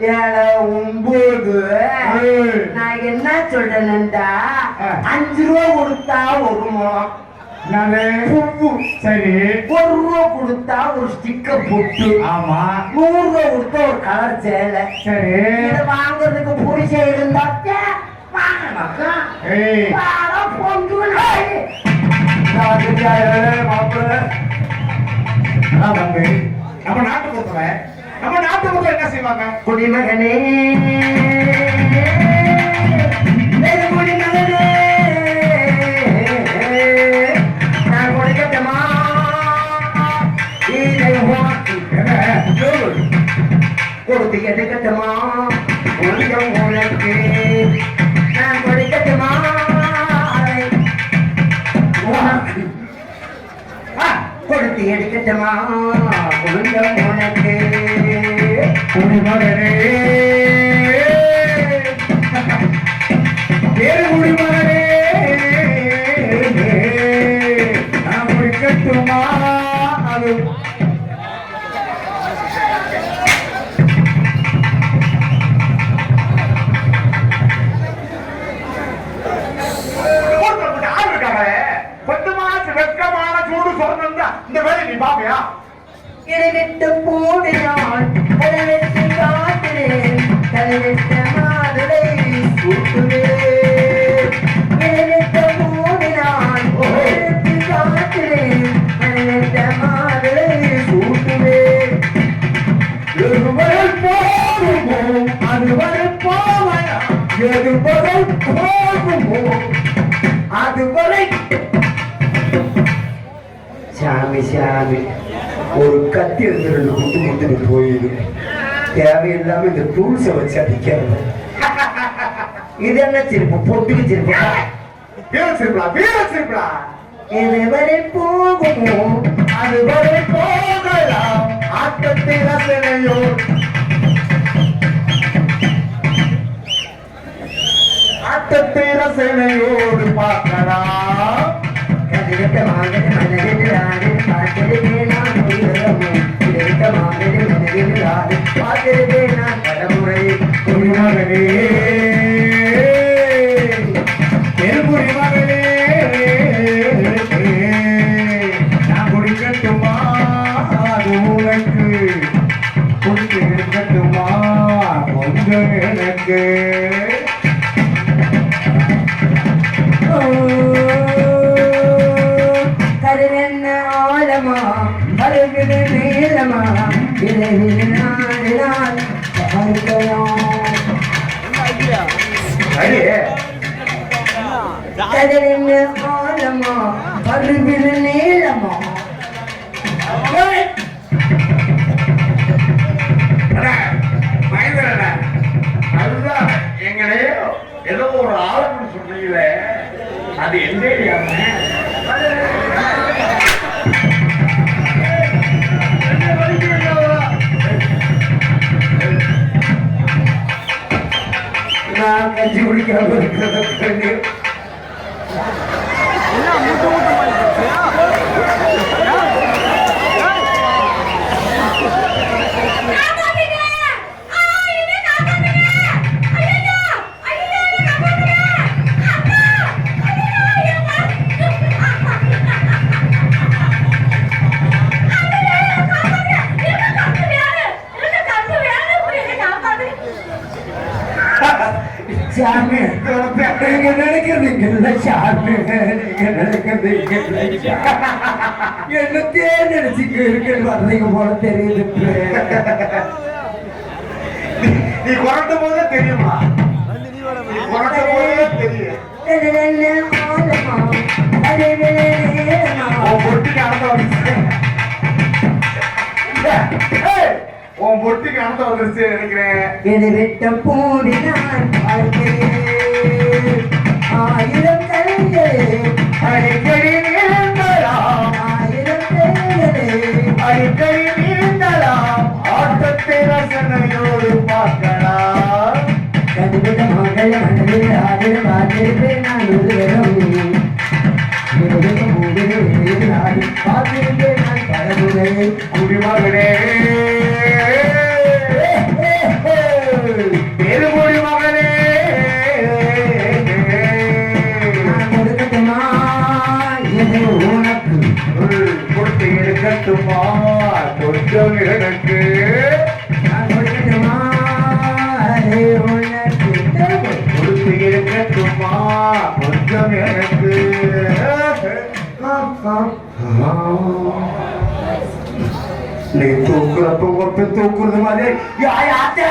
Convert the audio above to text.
ஒன்பது. நான் என்ன சொல்றேன்டா. அஞ்சு ரூபா கொடுத்தா ஒரு முழம். சரி. ஒரு ரூபா கொடுத்தா ஒரு ஸ்டிக்கர் பொட்டு. ஆமா. நூறு ரூபா கொடுத்தா ஒரு கலர் சேலை. சரி. இதை வாங்குறதுக்கு புரிசை இருந்தாக்க. மாப்பிள்ள. நாட்டு பொறுத்தவரை நம்ம நாட்டு என்ன செய்வாங்க? குடிமகனே. கொடுத்து எடுக்கட்டுமா? கொஞ்சம் உனக்கு. நான் கொடுக்கட்டுமா? கொடுத்து எடுக்கட்டுமா? கொஞ்சம் உனக்கு. குடிமகனே. பேரு குடிமகனே. நான் குடிக்கட்டுமா? அது. கொஞ்சமாச்சு வெட்கமான சூடு சொன்னா இந்த வேலை நீ பாப்பியா? இடைவிட்டு போடினான் தலைவிட்டு காத்திரேன் தலைவிட்ட மாதுளை சூட்டுவேன் இடைவிட்டு போடினான் தலைவிட்டு காத்திரேன் தலைவிட்ட மாதுளை சூட்டுவேன் எதுவரை போகுமோ அதுவரை போவனா எதுவரை போகுமோ அதுவரை சாமி சாமி. ஒரு கத்தி எடுத்து ரெண்டு குத்து குத்துட்டு போயிடும் தேவையில்லாம இந்த டூல்ஸை வச்சு அடிக்கிறது. இது என்ன சிரிப்பு? பொட்டுக்கு சிரிப்பு. வீர சிரிப்பலா வீர போகுமோ. போகலாம். ரசனையோ ரசனையோடு பார்க்கலாம். கதிரட்ட மாங்கனி மனதில் ஆடு பார்த்திருக்கே ஆடு நான் தலைமுறை குடிமகனே பெருங்குடி மகளே நான் குடிக்கட்டுமா? அது உனக்கு. குடித்து இருக்கட்டுமா? கொஞ்சம் எனக்கு. கருவென்ன ஆழமா அருகுது நீளமா விரைவில் நாடினால் பார்க்கலாம் அடியே நீளமா அதுதான் ஏதோ ஒரு ஆளுன்னு சொன்னீங்களே அது எந்த area கஞ்சி குடிக்காம இருக்கிறது காப்பாத்துங்க! சாமி. நீங்க நினைக்கிறீங்க இல்ல சாமி? நீங்க நினைக்கிறீங்க. என்னத்தையே நினைச்சுக்க இருக்கு வர்றீங்க போல தெரியுது. நீ குரட்ட போதே தெரியுமா? நீ போதே உன் பொட்டிக்கு அனந்த வந்துருச்சு நினைக்கிறேன். என்னை விட்ட பூடினான் ஆயிரம் அடிக்கடி நீந்தலாம். ஆயிரம் அடிக்கடி நீந்தலாம். ஆட்டத்தை ரசனையோடு பார்க்கலாம். கண்டுபிட்ட மகள் மனதில் ஆடின பார்த்திருப்பேன் நான் ஆடி உனக்கு கொடுத்து எடுக்கட்டுமா கொஞ்சம் எனக்கு. நீ தூக்குறப்ப ஒருத்தன் தூக்குறது மாதிரி. யா யாத்த